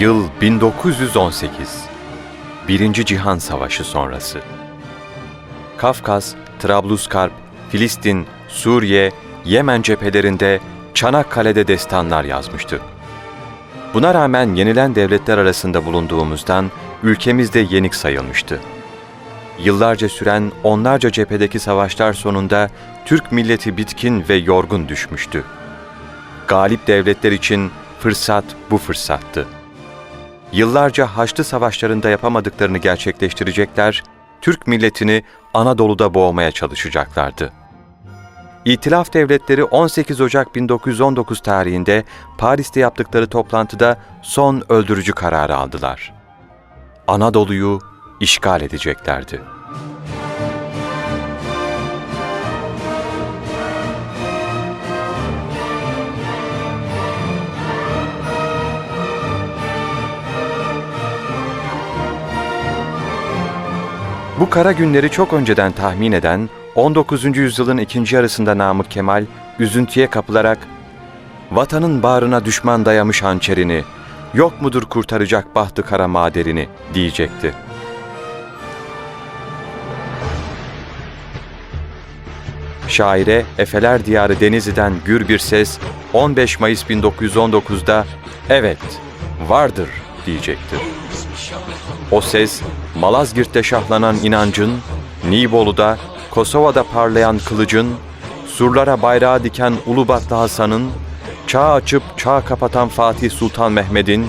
Yıl 1918. Birinci Cihan Savaşı sonrası. Kafkas, Trablusgarp, Filistin, Suriye, Yemen cephelerinde Çanakkale'de destanlar yazmıştı. Buna rağmen yenilen devletler arasında bulunduğumuzdan ülkemizde yenik sayılmıştı. Yıllarca süren onlarca cephedeki savaşlar sonunda Türk milleti bitkin ve yorgun düşmüştü. Galip devletler için fırsat bu fırsattı. Yıllarca Haçlı savaşlarında yapamadıklarını gerçekleştirecekler, Türk milletini Anadolu'da boğmaya çalışacaklardı. İtilaf devletleri 18 Ocak 1919 tarihinde Paris'te yaptıkları toplantıda son öldürücü kararı aldılar. Anadolu'yu işgal edeceklerdi. Bu kara günleri çok önceden tahmin eden 19. yüzyılın ikinci yarısında Namık Kemal üzüntüye kapılarak "Vatanın bağrına düşman dayamış hançerini, yok mudur kurtaracak bahtı kara maderini?" diyecekti. Şaire Efeler Diyarı Denizli'den gür bir ses 15 Mayıs 1919'da "Evet, vardır." diyecektir. O ses, Malazgirt'te şahlanan inancın, Nibolu'da, Kosova'da parlayan kılıcın, surlara bayrağı diken Ulubatlı Hasan'ın, çağ açıp çağ kapatan Fatih Sultan Mehmet'in,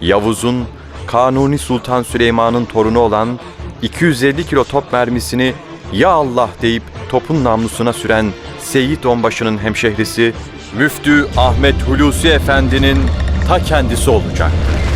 Yavuz'un, Kanuni Sultan Süleyman'ın torunu olan 250 kilo top mermisini ya Allah deyip topun namlusuna süren Seyit Onbaşı'nın hemşehrisi Müftü Ahmet Hulusi Efendi'nin ta kendisi olacaktır.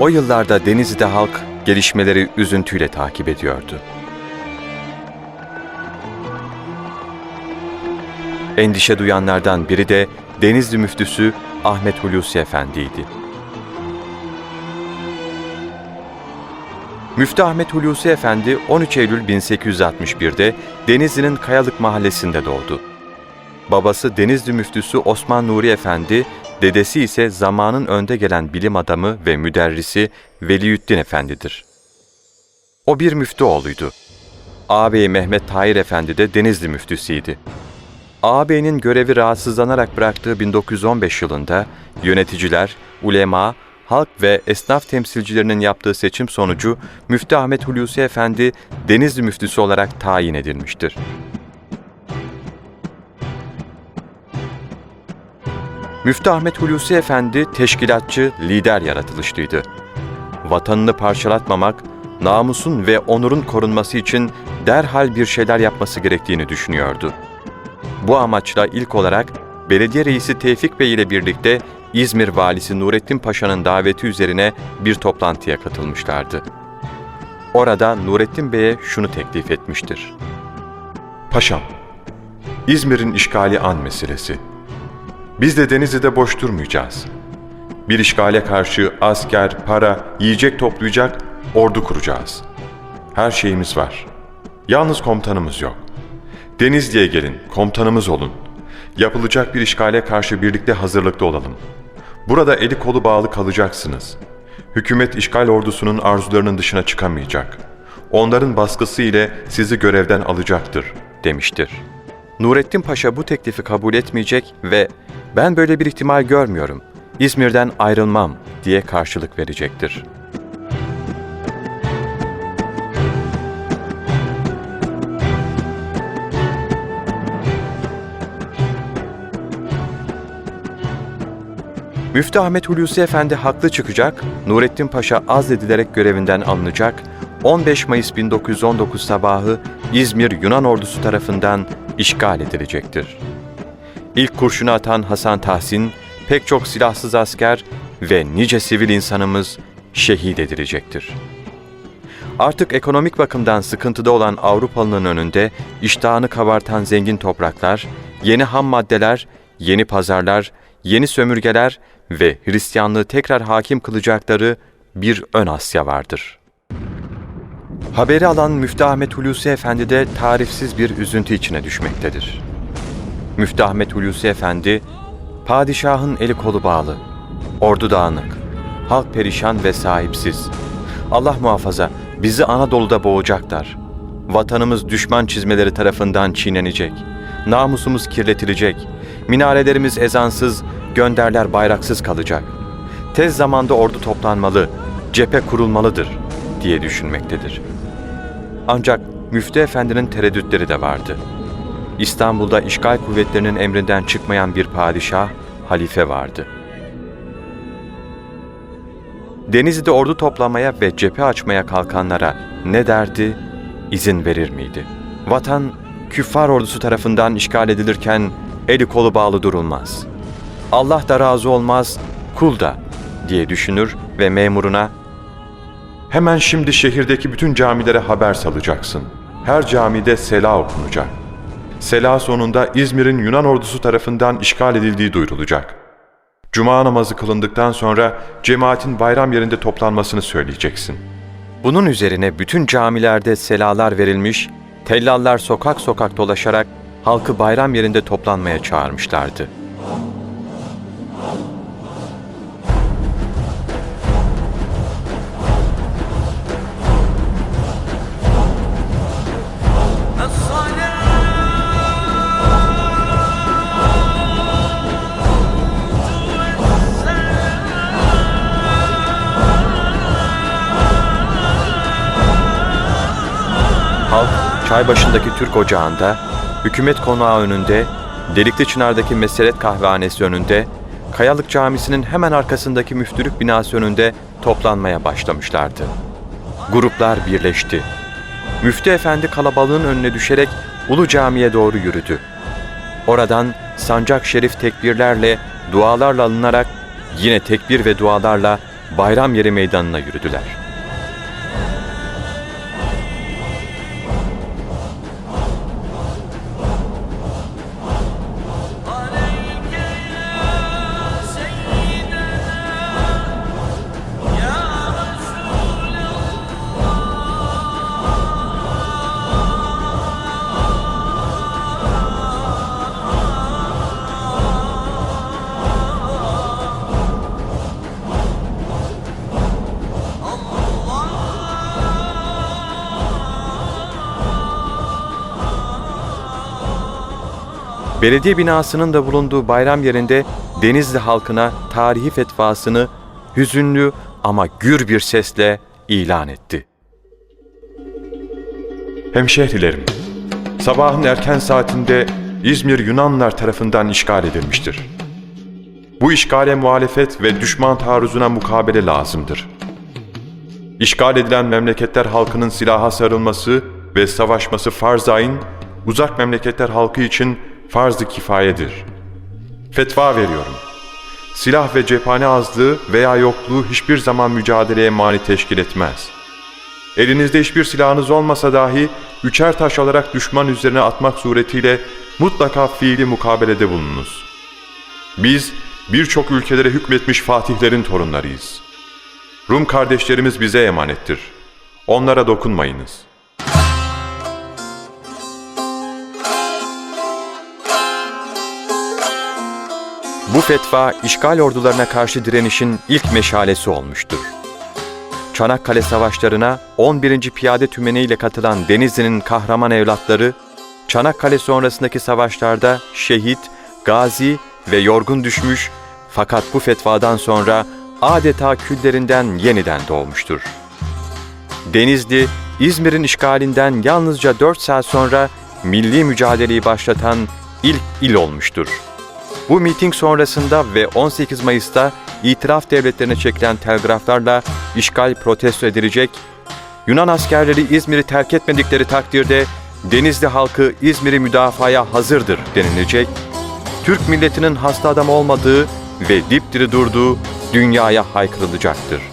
O yıllarda Denizli'de halk gelişmeleri üzüntüyle takip ediyordu. Endişe duyanlardan biri de Denizli müftüsü Ahmet Hulusi Efendi'ydi. Müftü Ahmet Hulusi Efendi 13 Eylül 1861'de Denizli'nin Kayalık mahallesinde doğdu. Babası Denizli müftüsü Osman Nuri Efendi, dedesi ise zamanın önde gelen bilim adamı ve müderrisi Veliyüddin Efendi'dir. O bir müftü oğluydu. Ağabeyi Mehmet Tahir Efendi de Denizli müftüsüydü. Ağabeyinin görevi rahatsızlanarak bıraktığı 1915 yılında yöneticiler, ulema, halk ve esnaf temsilcilerinin yaptığı seçim sonucu Müftü Ahmet Hulusi Efendi Denizli müftüsü olarak tayin edilmiştir. Müftü Ahmet Hulusi Efendi teşkilatçı, lider yaratılışlıydı. Vatanını parçalatmamak, namusun ve onurun korunması için derhal bir şeyler yapması gerektiğini düşünüyordu. Bu amaçla ilk olarak belediye reisi Tevfik Bey ile birlikte İzmir valisi Nurettin Paşa'nın daveti üzerine bir toplantıya katılmışlardı. Orada Nurettin Bey'e şunu teklif etmiştir. Paşam, İzmir'in işgali an meselesi. Biz de Denizli'de boş durmayacağız. Bir işgale karşı asker, para, yiyecek toplayacak, ordu kuracağız. Her şeyimiz var. Yalnız komutanımız yok. Denizli'ye gelin, komutanımız olun. Yapılacak bir işgale karşı birlikte hazırlıklı olalım. Burada eli kolu bağlı kalacaksınız. Hükümet işgal ordusunun arzularının dışına çıkamayacak. Onların baskısı ile sizi görevden alacaktır, demiştir. Nurettin Paşa bu teklifi kabul etmeyecek ve ben böyle bir ihtimal görmüyorum. İzmir'den ayrılmam diye karşılık verecektir. Müftü Ahmet Hulusi Efendi haklı çıkacak, Nurettin Paşa azledilerek görevinden alınacak, 15 Mayıs 1919 sabahı İzmir Yunan ordusu tarafından işgal edilecektir. İlk kurşunu atan Hasan Tahsin, pek çok silahsız asker ve nice sivil insanımız şehit edilecektir. Artık ekonomik bakımdan sıkıntıda olan Avrupalının önünde iştahını kabartan zengin topraklar, yeni ham maddeler, yeni pazarlar, yeni sömürgeler ve Hristiyanlığı tekrar hakim kılacakları bir ön Asya vardır. Haberi alan Müftü Ahmet Hulusi Efendi de tarifsiz bir üzüntü içine düşmektedir. Müftü Ahmet Hulusi Efendi, padişahın eli kolu bağlı, ordu dağınık, halk perişan ve sahipsiz. Allah muhafaza bizi Anadolu'da boğacaklar. Vatanımız düşman çizmeleri tarafından çiğnenecek. Namusumuz kirletilecek. Minarelerimiz ezansız, gönderler bayraksız kalacak. Tez zamanda ordu toplanmalı, cephe kurulmalıdır diye düşünmektedir. Ancak Müftü Efendi'nin tereddütleri de vardı. İstanbul'da işgal kuvvetlerinin emrinden çıkmayan bir padişah, halife vardı. Denizli'de ordu toplamaya ve cephe açmaya kalkanlara ne derdi, izin verir miydi? Vatan, küffar ordusu tarafından işgal edilirken eli kolu bağlı durulmaz. Allah da razı olmaz, kul da diye düşünür ve memuruna Hemen şimdi şehirdeki bütün camilere haber salacaksın. Her camide sela okunacak. Sela sonunda İzmir'in Yunan ordusu tarafından işgal edildiği duyurulacak. Cuma namazı kılındıktan sonra cemaatin bayram yerinde toplanmasını söyleyeceksin. Bunun üzerine bütün camilerde selalar verilmiş, tellallar sokak sokak dolaşarak halkı bayram yerinde toplanmaya çağırmışlardı. Çaybaşındaki Türk ocağında, hükümet konağı önünde, Delikli Çınar'daki Meseret Kahvehanesi önünde, Kayalık Camisi'nin hemen arkasındaki müftülük binası önünde toplanmaya başlamışlardı. Gruplar birleşti. Müftü Efendi kalabalığın önüne düşerek Ulu Cami'ye doğru yürüdü. Oradan sancak şerif tekbirlerle, dualarla alınarak yine tekbir ve dualarla bayram yeri meydanına yürüdüler. Belediye binasının da bulunduğu bayram yerinde Denizli halkına tarihi fetvasını hüzünlü ama gür bir sesle ilan etti. Hemşehrilerim, sabahın erken saatinde İzmir Yunanlılar tarafından işgal edilmiştir. Bu işgale muhalefet ve düşman taarruzuna mukabele lazımdır. İşgal edilen memleketler halkının silaha sarılması ve savaşması farz-ı uzak memleketler halkı için farz-ı kifayedir. Fetva veriyorum. Silah ve cephane azlığı veya yokluğu hiçbir zaman mücadeleye mani teşkil etmez. Elinizde hiçbir silahınız olmasa dahi üçer taş alarak düşman üzerine atmak suretiyle mutlaka fiili mukabelede bulununuz. Biz birçok ülkelere hükmetmiş fatihlerin torunlarıyız. Rum kardeşlerimiz bize emanettir. Onlara dokunmayınız.'' Bu fetva işgal ordularına karşı direnişin ilk meşalesi olmuştur. Çanakkale savaşlarına 11. Piyade Tümeni ile katılan Denizli'nin kahraman evlatları, Çanakkale sonrasındaki savaşlarda şehit, gazi ve yorgun düşmüş fakat bu fetvadan sonra adeta küllerinden yeniden doğmuştur. Denizli, İzmir'in işgalinden yalnızca 4 saat sonra milli mücadeleyi başlatan ilk il olmuştur Bu miting sonrasında ve 18 Mayıs'ta itiraf devletlerine çekilen telgraflarla işgal protesto edilecek, Yunan askerleri İzmir'i terk etmedikleri takdirde Denizli halkı İzmir'i müdafaya hazırdır denilecek, Türk milletinin hasta adam olmadığı ve dipdiri durduğu dünyaya haykırılacaktır.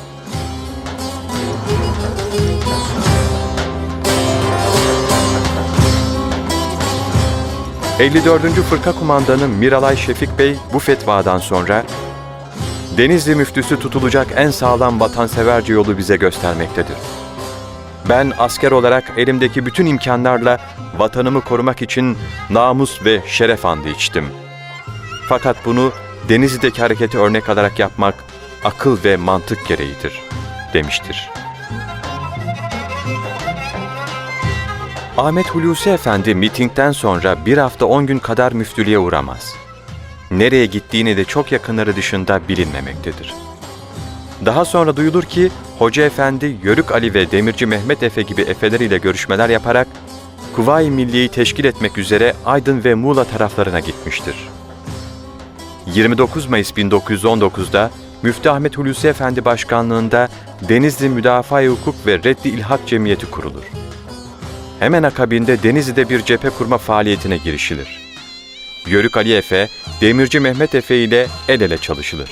...54. Fırka Kumandanı Miralay Şefik Bey bu fetvadan sonra... ...Denizli müftüsü tutulacak en sağlam vatanseverce yolu bize göstermektedir. Ben asker olarak elimdeki bütün imkanlarla vatanımı korumak için namus ve şeref andı içtim. Fakat bunu Denizli'deki hareketi örnek alarak yapmak akıl ve mantık gereğidir, demiştir. Ahmet Hulusi Efendi mitingden sonra bir hafta on gün kadar müftülüğe uğramaz. Nereye gittiğini de çok yakınları dışında bilinmemektedir. Daha sonra duyulur ki Hoca Efendi, Yörük Ali ve Demirci Mehmet Efe gibi efeleriyle görüşmeler yaparak Kuvayi Milliye'yi teşkil etmek üzere Aydın ve Muğla taraflarına gitmiştir. 29 Mayıs 1919'da Müftü Ahmet Hulusi Efendi başkanlığında Denizli Müdafaa Hukuk ve Reddi İlhak Cemiyeti kurulur. Hemen akabinde Denizli'de bir cephe kurma faaliyetine girişilir. Yörük Ali Efe, Demirci Mehmet Efe ile el ele çalışılır.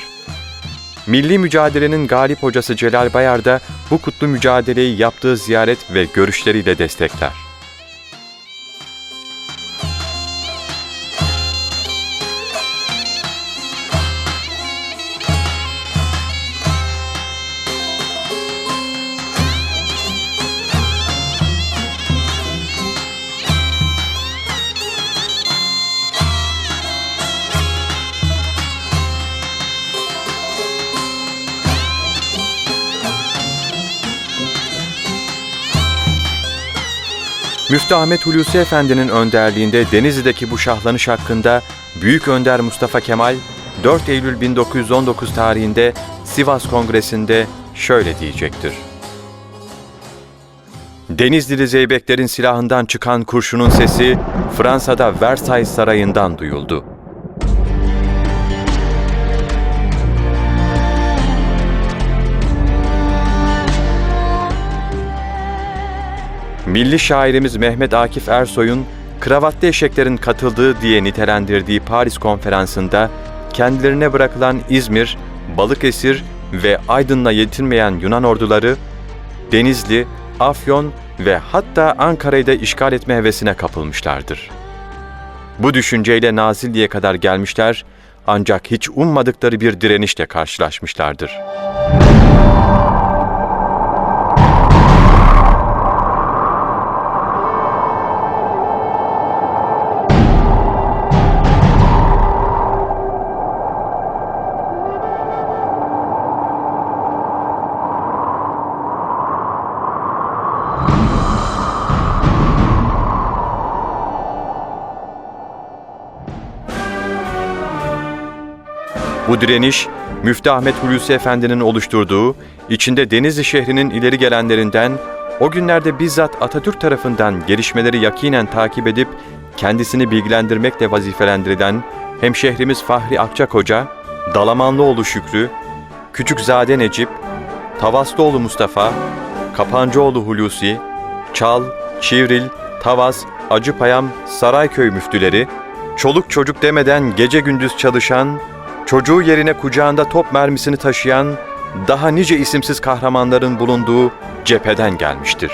Milli mücadelenin galip hocası Celal Bayar da bu kutlu mücadeleyi yaptığı ziyaret ve görüşleriyle destekler. Müftü Ahmet Hulusi Efendi'nin önderliğinde Denizli'deki bu şahlanış hakkında Büyük Önder Mustafa Kemal 4 Eylül 1919 tarihinde Sivas Kongresi'nde şöyle diyecektir. Denizlili Zeybeklerin silahından çıkan kurşunun sesi Fransa'da Versailles Sarayı'ndan duyuldu. Milli şairimiz Mehmet Akif Ersoy'un kravatlı eşeklerin katıldığı diye nitelendirdiği Paris konferansında kendilerine bırakılan İzmir, Balıkesir ve Aydın'la yetinmeyen Yunan orduları Denizli, Afyon ve hatta Ankara'yı da işgal etme hevesine kapılmışlardır. Bu düşünceyle Nazilli'ye kadar gelmişler ancak hiç ummadıkları bir direnişle karşılaşmışlardır. Bu direniş, Müftü Ahmet Hulusi Efendi'nin oluşturduğu, içinde Denizli şehrinin ileri gelenlerinden, o günlerde bizzat Atatürk tarafından gelişmeleri yakinen takip edip kendisini bilgilendirmekle vazifelendirilen hemşehrimiz Fahri Akçakoca, Dalamanlıoğlu Şükrü, Küçükzade Necip, Tavaslıoğlu Mustafa, Kapancıoğlu Hulusi, Çal, Çivril, Tavas, Acıpayam, Sarayköy müftüleri, çoluk çocuk demeden gece gündüz çalışan, çocuğu yerine kucağında top mermisini taşıyan daha nice isimsiz kahramanların bulunduğu cepheden gelmiştir.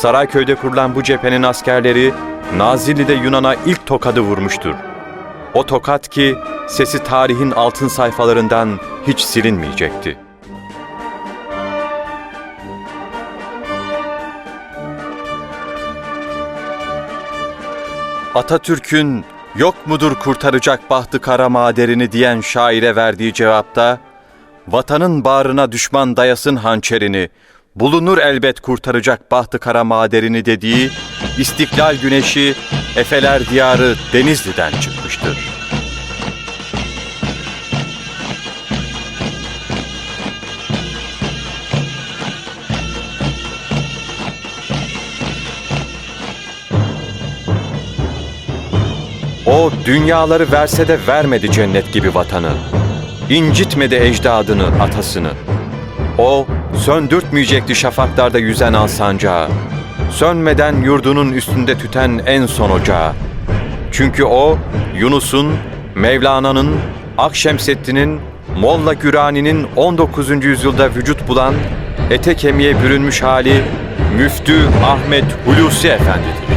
Sarayköy'de kurulan bu cephenin askerleri Nazilli'de Yunan'a ilk tokadı vurmuştur. O tokat ki sesi tarihin altın sayfalarından hiç silinmeyecekti. Atatürk'ün yok mudur kurtaracak bahtı kara maderini diyen şaire verdiği cevapta, vatanın bağrına düşman dayasın hançerini, bulunur elbet kurtaracak bahtı kara maderini dediği İstiklal Güneşi, Efeler Diyarı Denizli'den çıkmıştır. O dünyaları verse de vermedi cennet gibi vatanı. İncitmedi ecdadını, atasını. O söndürtmeyecekti şafaklarda yüzen al sancağı. Sönmeden yurdunun üstünde tüten en son ocağı. Çünkü o Yunus'un, Mevlana'nın, Akşemseddin'in, Molla Gürani'nin 19. yüzyılda vücut bulan, ete kemiğe bürünmüş hali Müftü Ahmet Hulusi Efendi'dir.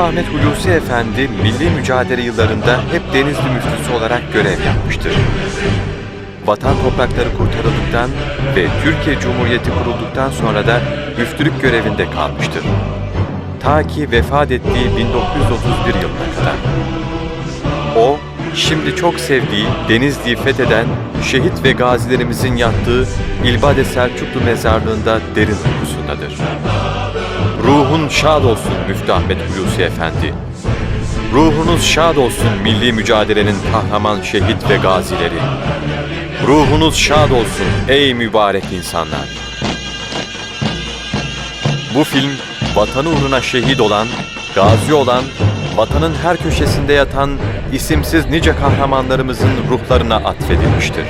Ahmet Hulusi Efendi milli mücadele yıllarında hep Denizli müftüsü olarak görev yapmıştır. Vatan toprakları kurtarıldıktan ve Türkiye Cumhuriyeti kurulduktan sonra da müftülük görevinde kalmıştır. Ta ki vefat ettiği 1931 yılına kadar. O, şimdi çok sevdiği Denizli'yi fetheden şehit ve gazilerimizin yattığı İlbade Selçuklu mezarlığında derin uykusundadır. Ruhun şad olsun Müftü Ahmet Hulusi Efendi. Ruhunuz şad olsun milli mücadelenin kahraman şehit ve gazileri. Ruhunuz şad olsun ey mübarek insanlar. Bu film vatanı uğruna şehit olan, gazi olan, vatanın her köşesinde yatan isimsiz nice kahramanlarımızın ruhlarına atfedilmiştir.